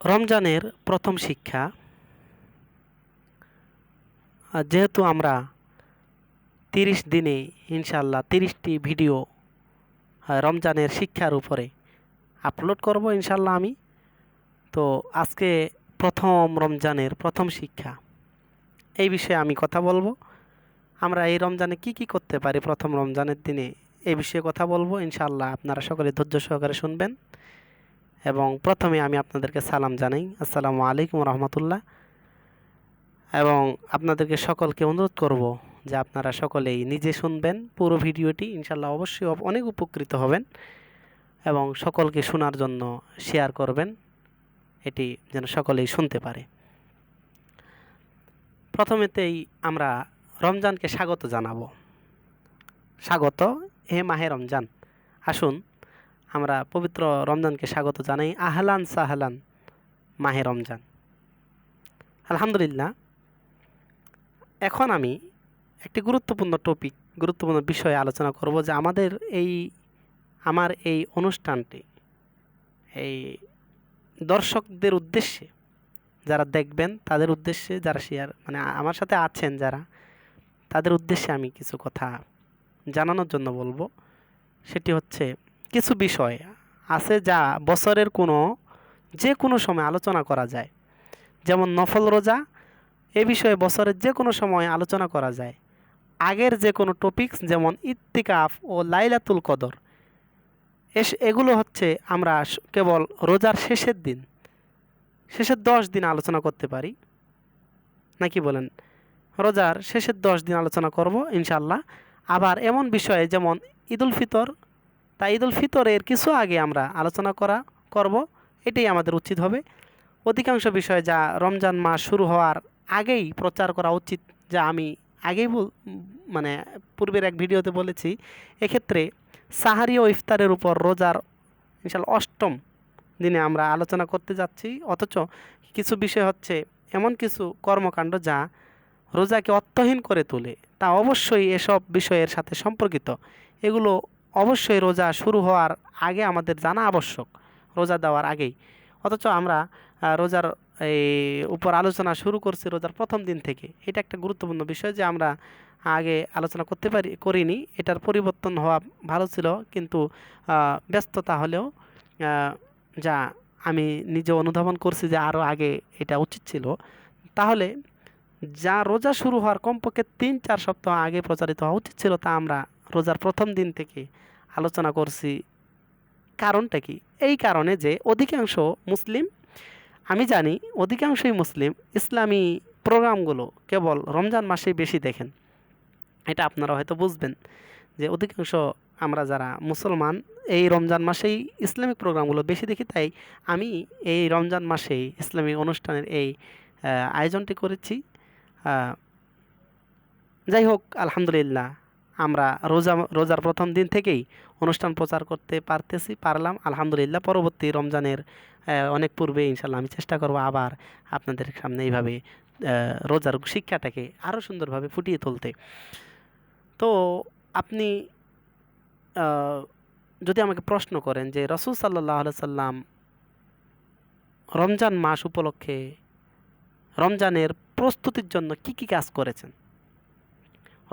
রমজানের প্রথম শিক্ষা যেহেতু আমরা তিরিশ দিনে ইনশাল্লাহ তিরিশটি ভিডিও রমজানের শিক্ষার উপরে আপলোড করব ইনশাল্লাহ আমি। তো আজকে প্রথম রমজানের প্রথম শিক্ষা, এই বিষয়ে আমি কথা বলব। আমরা এই রমজানে কি কি করতে পারি প্রথম রমজানের দিনে, এই বিষয়ে কথা বলব। ইনশাল্লাহ আপনারা সকলে ধৈর্য সহকারে শুনবেন। এবং প্রথমে আমি আপনাদেরকে সালাম জানাই। আসসালামু আলাইকুম রহমতুল্লাহ। এবং আপনাদেরকে সকলকে অনুরোধ করব যে আপনারা সকলেই নিজে শুনবেন পুরো ভিডিওটি। ইনশাল্লাহ অবশ্যই অনেক উপকৃত হবেন এবং সকলকে শোনার জন্য শেয়ার করবেন। এটি যেন সকলেই শুনতে পারে। প্রথমেতেই আমরা রমজানকে স্বাগত জানাব। স্বাগত হে মাহে রমজান। আসুন আমরা পবিত্র রমজানকে স্বাগত জানাই। আহলান সাহলান, মাহে রমজান। আলহামদুলিল্লাহ, এখন আমি একটি গুরুত্বপূর্ণ টপিক গুরুত্বপূর্ণ বিষয়ে আলোচনা করব যে আমাদের এই, আমার এই অনুষ্ঠানটি, এই দর্শকদের উদ্দেশ্যে যারা দেখবেন, তাদের উদ্দেশ্যে যারা শেয়ার মানে আমার সাথে আছেন যারা, তাদের উদ্দেশ্যে আমি কিছু কথা জানানোর জন্য বলব। সেটি হচ্ছে কিছু বিষয় আছে যা বছরের কোনো, যে কোনো সময় আলোচনা করা যায়। যেমন নফল রোজা, এ বিষয়ে বছরের যে কোনো সময় আলোচনা করা যায়। আগের যে কোনো টপিকস যেমন ইত্তিকাফ ও লাইলাতুল কদর, এস এগুলো হচ্ছে আমরা কেবল রোজার শেষের দিন, শেষের দশ দিন আলোচনা করতে পারি। নাকি বলেন? রোজার শেষের দশ দিন আলোচনা করব ইনশাল্লাহ আবার এমন বিষয়ে যেমন ঈদুল ফিতর তাই ঈদুল ফিতরের কিছু আগে আমরা আলোচনা করা, করব। এটাই আমাদের উচিত হবে। অধিকাংশ বিষয় যা রমজান মাস শুরু হওয়ার আগেই প্রচার করা উচিত, যা আমি আগেই মানে পূর্বের এক ভিডিওতে বলেছি। এক্ষেত্রে সাহারি ও ইফতারের উপর রোজার বিশাল অষ্টম দিনে আমরা আলোচনা করতে যাচ্ছি। অথচ কিছু বিষয় হচ্ছে এমন কিছু কর্মকাণ্ড যা রোজাকে অর্থহীন করে তোলে। তা অবশ্যই এসব বিষয়ের সাথে সম্পর্কিত। এগুলো অবশ্যই রোজা শুরু হওয়ার আগে আমাদের জানা আবশ্যক, রোজা দেওয়ার আগেই। অথচ আমরা রোজার এই উপর আলোচনা শুরু করছি রোজার প্রথম দিন থেকে। এটা একটা গুরুত্বপূর্ণ বিষয় যে আমরা আগে আলোচনা করতে পারি, করিনি। এটার পরিবর্তন হওয়া ভালো ছিল, কিন্তু ব্যস্ততা হলেও যা আমি নিজে অনুধাবন করছি যে আরও আগে এটা উচিত ছিল। তাহলে যা রোজা শুরু হওয়ার কমপক্ষে তিন চার সপ্তাহ আগে প্রচারিত হওয়া উচিত ছিল তা আমরা রোজার প্রথম দিন থেকে আলোচনা করছি। কারণটা কি? এই কারণে যে অধিকাংশ মুসলিম, আমি জানি অধিকাংশই মুসলিম ইসলামী প্রোগ্রামগুলো কেবল রমজান মাসেই বেশি দেখেন। এটা আপনারা হয়তো বুঝবেন যে অধিকাংশ আমরা যারা মুসলমান, এই রমজান মাসেই ইসলামিক প্রোগ্রামগুলো বেশি দেখি, তাই আমি এই রমজান মাসেই ইসলামিক অনুষ্ঠানের এই আয়োজনটি করেছি। যাই হোক, আলহামদুলিল্লাহ। আমরা রোজা, রোজার প্রথম দিন থেকেই অনুষ্ঠান প্রচার করতে পারতেছি, পারলাম। আলহামদুলিল্লাহ, পরবর্তী রমজানের অনেক পূর্বে ইনশাল্লাহ আমি চেষ্টা করব আবার আপনাদের সামনে এইভাবে রোজার শিক্ষাটাকে আরও সুন্দরভাবে ফুটিয়ে তুলতে। তো আপনি যদি আমাকে প্রশ্ন করেন যে রসুল সাল্লাহ সাল্লাম রমজান মাস উপলক্ষে রমজানের প্রস্তুতির জন্য কি কি কাজ করেছেন?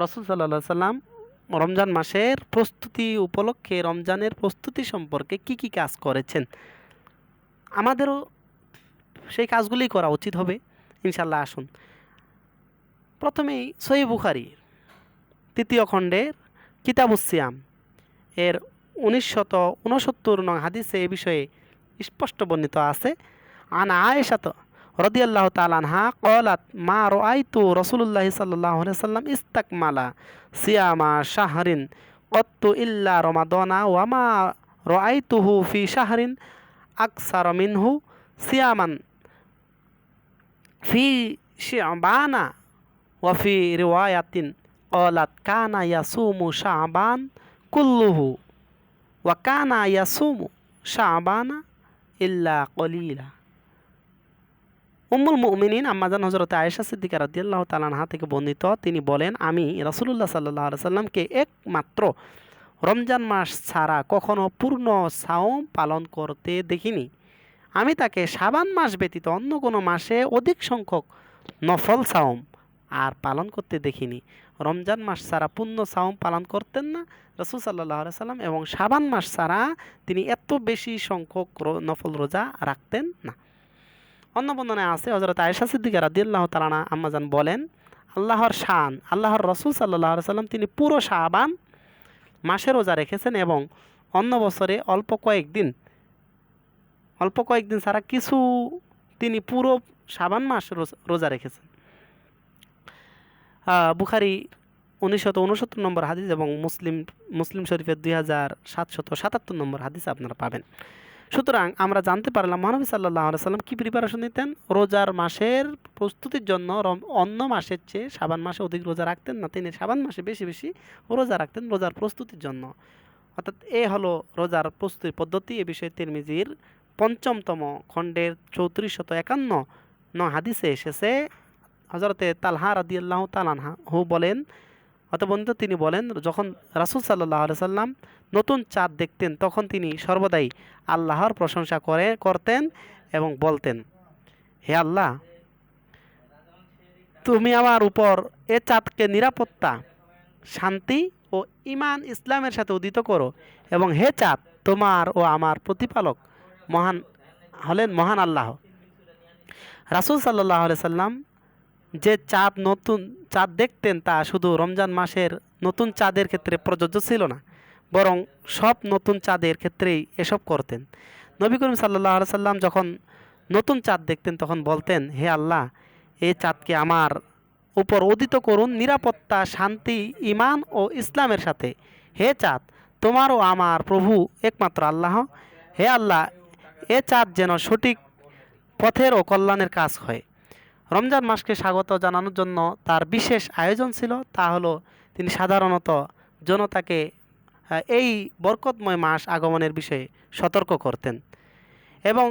রসুল সাল্লাহ সাল্লাম রমজান মাসের প্রস্তুতি উপলক্ষে রমজানের প্রস্তুতি সম্পর্কে কি কি কাজ করেছেন? আমাদেরও সেই কাজগুলি করা উচিত হবে। ইনশাল্লাহ আসুন। প্রথমেই সহি বুখারি, তৃতীয় খণ্ডের কিতাবুসিয়াম এর উনিশশত উনসত্তর নং হাদিসে এ বিষয়ে স্পষ্ট বর্ণিত আছে। আন আয়েশাত رضي الله تعالى عنها قالت ما رأيت رسول الله صلى الله عليه وسلم استكمل صيام شهر قط إلا رمضان وما رأيته في شهر أكثر منه صياما في شعبان وفي رواية قالت كان يصوم شعبان كله وكان يصوم شعبان إلا قليلا. উম্মুল মুমিনিন আম্মাজান হজরত আয়েশা সিদ্দিকা তাআলা আনহা থেকে বর্ণিত, তিনি বলেন, আমি রাসূলুল্লাহ সাল্লাল্লাহু আলাইহি সাল্লামকে একমাত্র রমজান মাস ছাড়া কখনো পূর্ণ সাওম পালন করতে দেখিনি। আমি তাকে সাবান মাস ব্যতীত অন্য কোনো মাসে অধিক সংখ্যক নফল সাওম আর পালন করতে দেখিনি। রমজান মাস ছাড়া পূর্ণ সাওম পালন করতেন না রসুল সাল্লাহ সাল্লাম এবং সাবান মাস ছাড়া তিনি এত বেশি সংখ্যক নফল রোজা রাখতেন না। অন্য বর্ণনায় আছে হজরত আয়েশা সিদ্দিকা রাদিয়াল্লাহ তালানা আম্মাজান বলেন, আল্লাহর শান, আল্লাহর রসুল সাল্লাহ সাল্লাম তিনি পুরো শাবান মাসে রোজা রেখেছেন এবং অন্য বছরে অল্প কয়েকদিন অল্প কয়েকদিন ছাড়া কিছু তিনি পুরো সাবান মাস রোজা রেখেছেন। বুখারি উনিশশত উনসত্তর নম্বর হাদিস এবং মুসলিম মুসলিম শরীফের দুই হাজার সাতশত সাতাত্তর নম্বর হাদিস আপনারা পাবেন। সুতরাং আমরা জানতে পারলাম মহানবী সাল্লাহ সাল্লাম কী প্রিপারেশন নিতেন? রোজার মাসের প্রস্তুতির জন্য অন্য মাসের চেয়ে সাবান মাসে অধিক রোজা রাখতেন না? তিনি সাবান মাসে বেশি বেশি রোজা রাখতেন রোজার প্রস্তুতির জন্য। অর্থাৎ এ হলো রোজার প্রস্তুতির পদ্ধতি। এ বিষয়ে তিরমিজির পঞ্চমতম খণ্ডের চৌত্রিশ শত একান্ন ন হাদিসে এসেছে। হজরতে তালহা রাদিয়াল্লাহ তালানহা হু বলেন অতবন্ধু তিনি বলেন, যখন রাসুল সাল্লাহ সাল্লাম নতুন চাঁদ দেখতেন, তখন তিনি সর্বদাই আল্লাহর প্রশংসা করে, করতেন এবং বলতেন, হে আল্লাহ, তুমি আমার উপর এ চাঁদকে নিরাপত্তা, শান্তি ও ইমান ইসলামের সাথে উদিত করো এবং হে চাঁদ, তোমার ও আমার প্রতিপালক মহান হলেন মহান আল্লাহ। রাসুল সাল্লাহ সাল্লাম যে চাঁদ নতুন, চাঁদ দেখতেন তা শুধু রমজান মাসের নতুন চাঁদের ক্ষেত্রে প্রযোজ্য ছিল না, বরং সব নতুন চাঁদের ক্ষেত্রেই এসব করতেন। নবী করিম সাল্লাহ সাল্লাম যখন নতুন চাঁদ দেখতেন, তখন বলতেন, হে আল্লাহ, এই চাঁদকে আমার উপর উদিত করুন নিরাপত্তা, শান্তি ইমান ও ইসলামের সাথে। হে চাঁদ তোমার ও আমার প্রভু একমাত্র আল্লাহ। হে আল্লাহ, এ চাঁদ যেন সঠিক পথের ও কল্যাণের কাজ হয়। রমজান মাসকে স্বাগত জানানোর জন্য তার বিশেষ আয়োজন ছিল তা হলো তিনি সাধারণত জনতাকে এই বরকতময় মাস আগমনের বিষয়ে সতর্ক করতেন এবং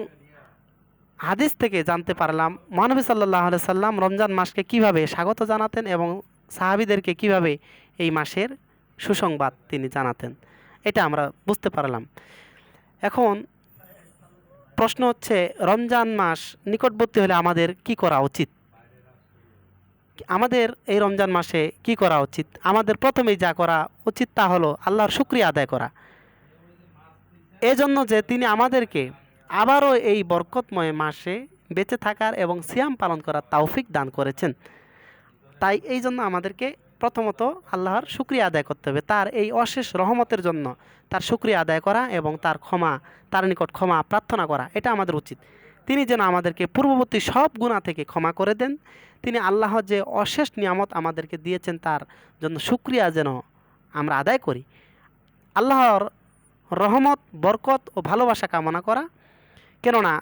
হাদিস থেকে জানতে পারলাম, মহানবী সাল্লাহ সাল্লাম রমজান মাসকে কীভাবে স্বাগত জানাতেন এবং সাহাবিদেরকে কীভাবে এই মাসের সুসংবাদ তিনি জানাতেন, এটা আমরা বুঝতে পারলাম। এখন প্রশ্ন হচ্ছে, রমজান মাস নিকটবর্তী হলে আমাদের কি করা উচিত? আমাদের এই রমজান মাসে কি করা উচিত? আমাদের প্রথমেই যা করা উচিত তা হলো আল্লাহর শুক্রিয়া আদায় করা। এজন্য যে তিনি আমাদেরকে আবারও এই বরকতময় মাসে বেঁচে থাকার এবং সিয়াম পালন করার তৌফিক দান করেছেন। তাই এই জন্য আমাদেরকে প্রথমত আল্লাহর শুক্রিয়া আদায় করতে হবে। তার এই অশেষ রহমতের জন্য তার শুক্রিয়া আদায় করা এবং তার ক্ষমা, তার নিকট ক্ষমা প্রার্থনা করা, এটা আমাদের উচিত। তিনি যেন আমাদেরকে পূর্ববর্তী সব গুণা থেকে ক্ষমা করে দেন। তিনি আল্লাহ যে অশেষ নিয়ামত আমাদেরকে দিয়েছেন, তার জন্য শুক্রিয়া যেন আমরা আদায় করি। আল্লাহর রহমত, বরকত ও ভালোবাসা কামনা করা। কেননা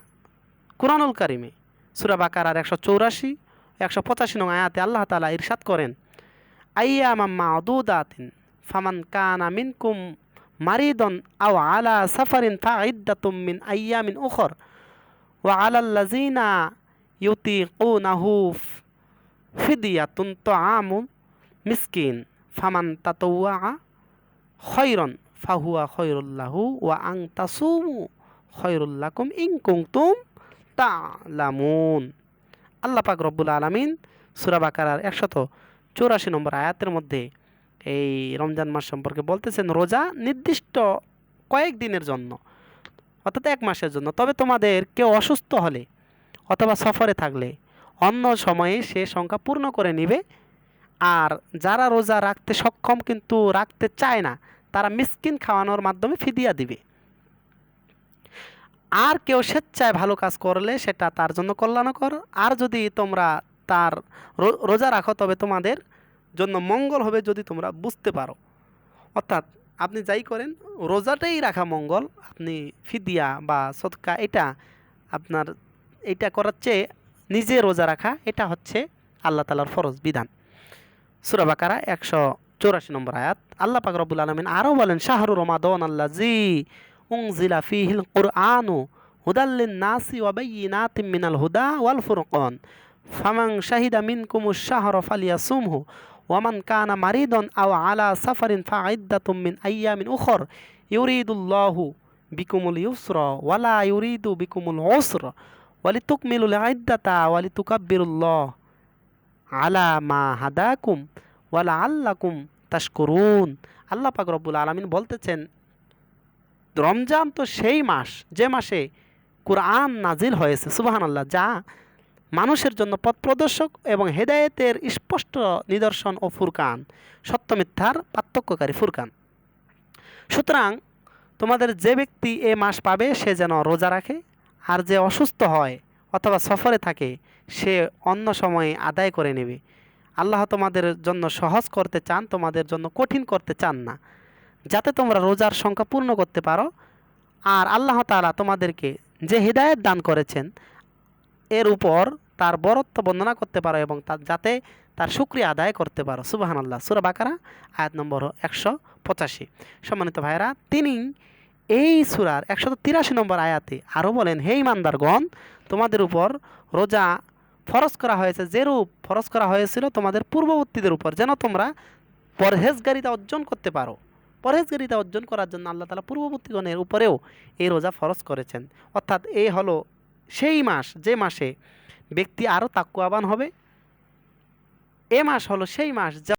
কুরআনুল কারিমে সুরা বাকারার একশো চৌরাশি, একশো পঁচাশি নং আয়াতে আল্লাহ তালা ইরশাদ করেন আইয়া মাম্মা অদুদাতিন ফামান কানা মিনকুম মারিদন আও আলা সাফারিন ফা ইদ্দাতুম মিন আইয়ামিন উখর ওয়া আলাল্লাযিনা ইউতিকুনাহু ফিদিয়াতুন তাআমু মিসকিন ফামান তাতাওয়া খৈরন ফাহুয়া খৈরুল্লাহু ওয়া আং তাসুমু খৈরুল্লাকুম ইং কুংতুম তালামুন আল্লাহ পাক রব্বুল আলামিন সূরা বাকারার একশত চৌরাশি নম্বর আয়াতের মধ্যে এই রমজান মাস সম্পর্কে বলতেছেন, রোজা নির্দিষ্ট কয়েক দিনের জন্য, অর্থাৎ এক মাসের জন্য। তবে তোমাদের কেউ অসুস্থ হলে অথবা সফরে থাকলে অন্য সময়ে সে সংখ্যা পূর্ণ করে নিবে। আর যারা রোজা রাখতে সক্ষম কিন্তু রাখতে চায় না, তারা মিসকিন খাওয়ানোর মাধ্যমে ফিদিয়া দিবে। আর কেউ স্বেচ্ছায় ভালো কাজ করলে সেটা তার জন্য কল্যাণকর। আর যদি তোমরা তার রোজা রাখো, তবে তোমাদের জন্য মঙ্গল হবে যদি তোমরা বুঝতে পারো। অর্থাৎ আপনি যাই করেন, রোজাটাই রাখা মঙ্গল। আপনি ফিদিয়া বা সদকা, এটা আপনার, এটা করার চেয়ে নিজে রোজা রাখা, এটা হচ্ছে আল্লাহ তালার ফরজ বিধান। সুরাবাকারা একশো চৌরাশি নম্বর আয়াত। আল্লাহ পাক রব্বুল আলমিন আরও বলেন, শাহরু রমাদন আল্লাহ জি উংজিলা ফিহিল কুরআনু হুদাল্লিন নাসি ওয়াবাইয়িনাতিম মিনাল হুদা ওয়াল ফুরকান। ফামান শাহিদা মিনকুমুশ শাহরা ফালিয়াসুমহু ওয়ামান কানা মারিদন আও আলা সাফারিন ফা ফাইদ্দাতুম মিন আইয়ামিন উখর। ইউরিদুল্লাহু বিকুমুল ইউসর ওয়ালা ইউরিদু বিকুমুল ওসর ওয়ালি তুকমিলুল আইদাতা ওয়ালি তুকাব্বিরুল্লাহ আলা মা হাদাকুম ওয়ালা আল্লাকুম তাশকুরুন। আল্লাহ পাক রব্বুল আলামিন বলতেছেন, রমজান তো সেই মাস, যে মাসে কোরআন নাজিল হয়েছে সুবাহান আল্লাহ যা মানুষের জন্য পথ প্রদর্শক এবং হেদায়েতের স্পষ্ট নিদর্শন ও ফুরকান। সত্য মিথ্যার পার্থক্যকারী ফুরকান। সুতরাং তোমাদের যে ব্যক্তি এ মাস পাবে, সে যেন রোজা রাখে, আর যে অসুস্থ হয় অথবা সফরে থাকে, সে অন্য সময়ে আদায় করে নেবে। আল্লাহ তোমাদের জন্য সহজ করতে চান, তোমাদের জন্য কঠিন করতে চান না। যাতে তোমরা রোজার সংখ্যা পূর্ণ করতে পারো। আর আল্লাহ তাআলা তোমাদেরকে যে হৃদায়ত দান করেছেন এর উপর তার বরত্ব বর্ণনা করতে পারো এবং তার যাতে তার শুক্রিয়া আদায় করতে পারো। সুবাহান আল্লাহ সুরা বাকারা, আয়াত নম্বর একশো পঁচাশি। সম্মানিত ভাইরা তিনি এই সুরার একশো তিরাশি নম্বর আয়াতে আরও বলেন, হে ইমানদারগণ, তোমাদের উপর রোজা ফরজ করা হয়েছে যেরূপ ফরজ করা হয়েছিল তোমাদের পূর্ববর্তীদের উপর, যেন তোমরা পরহেজগারিতা অর্জন করতে পারো। পরহেজগারিতা অর্জন করার জন্য আল্লাহ তালা পূর্ববর্তীগণের উপরেও এই রোজা ফরজ করেছেন। অর্থাৎ এই হলো সেই মাস যে মাসে ব্যক্তি আরও তাকুয়াবান হবে এ মাস হলো সেই মাস যা